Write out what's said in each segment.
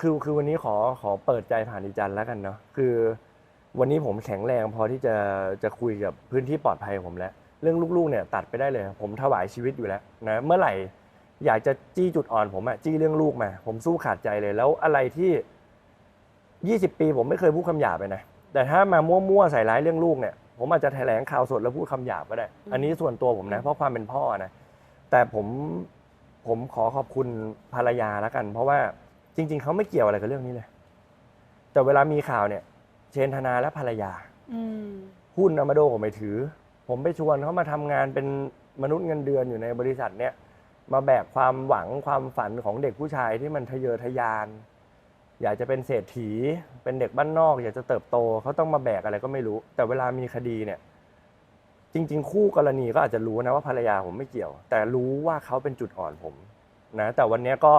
คือคือวันนี้ขอขอเปิดใจผ่านอีจันแล้วกันเนาะคือวันนี้ผมแข็งแรงพอที่จะจะคุยกับพื้นที่ปลอดภัยผมแล้ว เรื่องลูกๆเนี่ยตัดไปได้เลย ผมถวายชีวิตอยู่แล้วนะเมื่อไหร่อยากจะจี้จุดอ่อนผมอะจี้เรื่องลูกมา ผมสู้ขาดใจเลยแล้วอะไรที่ 20 ปีผมไม่เคยพูดคำหยาบเลยนะแต่ถ้ามามั่วๆใส่ร้ายเรื่องลูกเนี่ยผมอาจจะแถลงข่าวสดแล้วพูดคำหยาบก็ได้ อันนี้ส่วนตัวผมนะเพราะความเป็นพ่อนะแต่ผมผมขอขอบคุณภรรยาแล้วกัน เพราะว่า จริง ๆเขาไม่เกี่ยวอะไรกับเรื่องนี้เลย แต่เวลามีข่าวเนี่ย เชนธนาและภรรยาอืมหุ้นอามาโดผมไปถือ ผมไปชวนเขามาทำงานเป็นมนุษย์เงินเดือนอยู่ในบริษัทเนี่ย มาแบกความหวังความฝันของเด็กผู้ชายที่มันทะเยอทะยาน อยากจะเป็นเศรษฐี เป็นเด็กบ้านนอก อยากจะเติบโตเขาต้องมาแบกอะไรก็ไม่รู้ แต่เวลามีคดีเนี่ยจริง ๆ คู่กรณีก็อาจจะรู้นะว่าภรรยาผมไม่เกี่ยว แต่รู้ว่าเขาเป็นจุดอ่อนผมนะแต่วันเนี้ยก็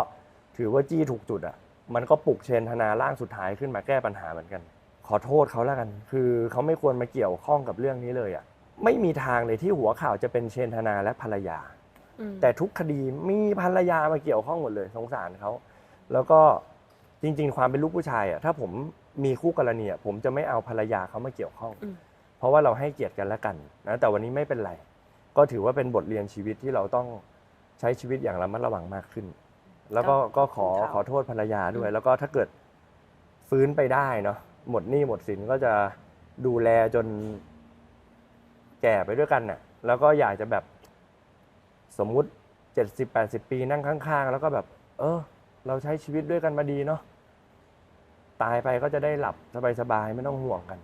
ถือว่าจี้ถูกจุดอะ มันก็ปลุกเชนธนาร่างสุดท้ายขึ้นมาแก้ปัญหาเหมือนกัน ขอโทษเขาแล้วกัน คือเขาไม่ควรมาเกี่ยวข้องกับเรื่องนี้เลยอะ ไม่มีทางเลยที่หัวข่าวจะเป็นเชนธนาและภรรยาอืมแต่ทุกคดีมีภรรยามาเกี่ยวข้องหมดเลยสงสารเขาแล้วก็จริง ๆ ความเป็นลูกผู้ชายอะถ้าผมมีคู่กรณีอะผมจะไม่เอาภรรยาเขามาเกี่ยวข้องอืมเพราะว่าเราให้เกียรติกันและกันนะแต่วันนี้ไม่เป็นไร ก็ถือว่าเป็นบทเรียนชีวิตที่เราต้องใช้ชีวิตอย่างระมัดระวังมากขึ้น แล้วก็ก็ขอขอโทษภรรยาด้วย แล้วก็ถ้าเกิดฟื้นไปได้เนาะหมดหนี้หมดสินก็จะดูแลจนแก่ไปด้วยกันน่ะ แล้วก็อยากจะแบบสมมุติเจ็ดสิบแปดสิบปีนั่งข้าง ๆ แล้วก็แบบ เออ เราใช้ชีวิตด้วยกันมาดีเนาะตายไปก็จะได้หลับสบายๆไม่ต้องห่วงกัน